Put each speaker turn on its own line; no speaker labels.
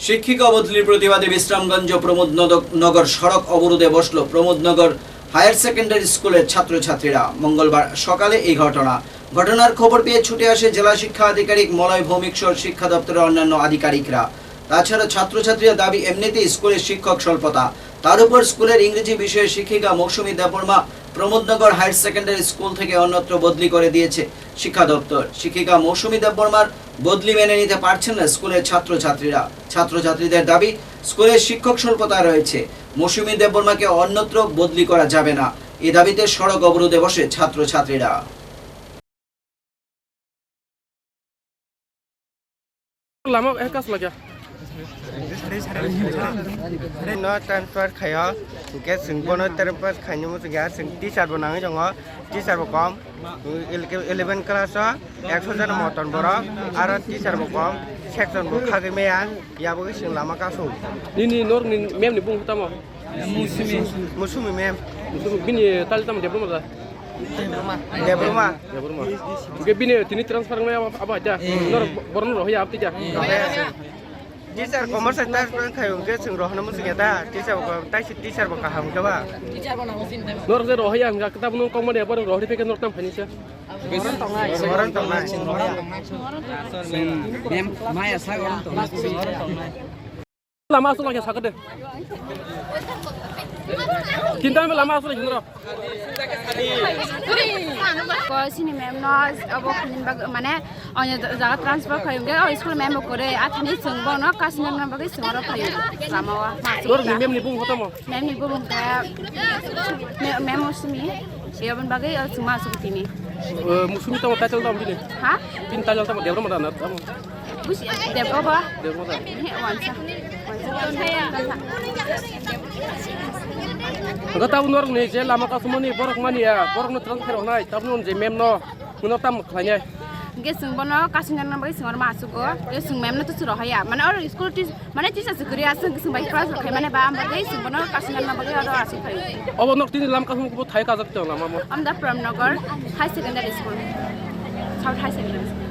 শিক্ষিকা বদলির প্রতিবাদে বিশ্রামগঞ্জ প্রমোদনগর- নগর সড়ক অবরোধে বসল প্রমোদনগর হায়ার সেকেন্ডারি স্কুলের ছাত্রছাত্রীরা। মঙ্গলবার সকালে এই ঘটনা। ঘটনার খবর পেয়ে ছুটে আসে জেলা শিক্ষা আধিকারিক মলয় ভৌমিক সহ শিক্ষা দপ্তরের অন্যান্য আধিকারিকরা। তাছাড়া ছাত্রছাত্রীরা দাবি, এমনিতেই স্কুলের শিক্ষক স্বল্পতা। তার উপর স্কুলের ইংরেজি বিষয়ের শিক্ষিকা Mousumi Debbarma Pramodnagar higher secondary school থেকে অন্যত্র বদলি করে দিয়েছে শিক্ষা দপ্তর। শিক্ষিকা মৌসুমী দেববর্মার বদলি মেনে নিতে পারছেন না স্কুলের ছাত্রছাত্রীরা। ছাত্রছাত্রীদের দাবি, স্কুলের শিক্ষক স্বল্পতা রয়েছে। মৌসুমী দেববর্মাকে অন্যত্র বদলি করা যাবে না। এ দাবিতে সড়ক অবরোধে বসে ছাত্রছাত্রীরা।
Lama eh kas lagi
no transfer khayo ke sing bono transfer khanyo mo ga sing teacher bo nangai jongo teacher bo kom 11 class o 100 জন মতন বড় আর
belum ada
debruma
ya belum bini tini transfer ngai apa apa aja nor boron roh ya apti ja
teacher commerce transfer khayo ke sing rohna mo sing da teacher bo tai si teacher bo ka ham ka ba
nor ze roh ya nggak kita bunung kong mana boron roh di pekan nor tam panis ya
orang tong na
lama asal lagi sakit deh. Kintan lama asal lagi
ngerok. Sini mem abah abo kunin bag mana, awnya jaga transfer kayu gak, aw oh, school mem bokore, atani sengbong no, kas mem semua orang
sengbong kayu, lama ya. wah. Lor
mem ni bung hotomo. Mem bung kayak, mem musmi, ya
pun bagai semua suku ini.
Eh,
musmi tamu petal tamu ini. Hah? Pintal tamu
dia berapa dana.
đẹp không ạ
đẹp không ạ
Aga tabu nor ni je lama ka sumoni borok mani ya borok no trang kero nai tabu non je mem no kuno tam khanya
গে সুংবন কাশিঙ্গন বাই সুংবন মাসু গো গে সুং মেম না তো সুর হয়া মানে আর স্কুল টিচ মানে টিচ আছে করি আছে সুং বাই ক্লাস খাই মানে বা আমরা গে সুংবন কাশিঙ্গন বাই আর
আছে খাই অব নক তিন লাম কাসম কো থাই কাজাক তো
লাম আমরা আমদা Premnagar high secondary school south high secondary school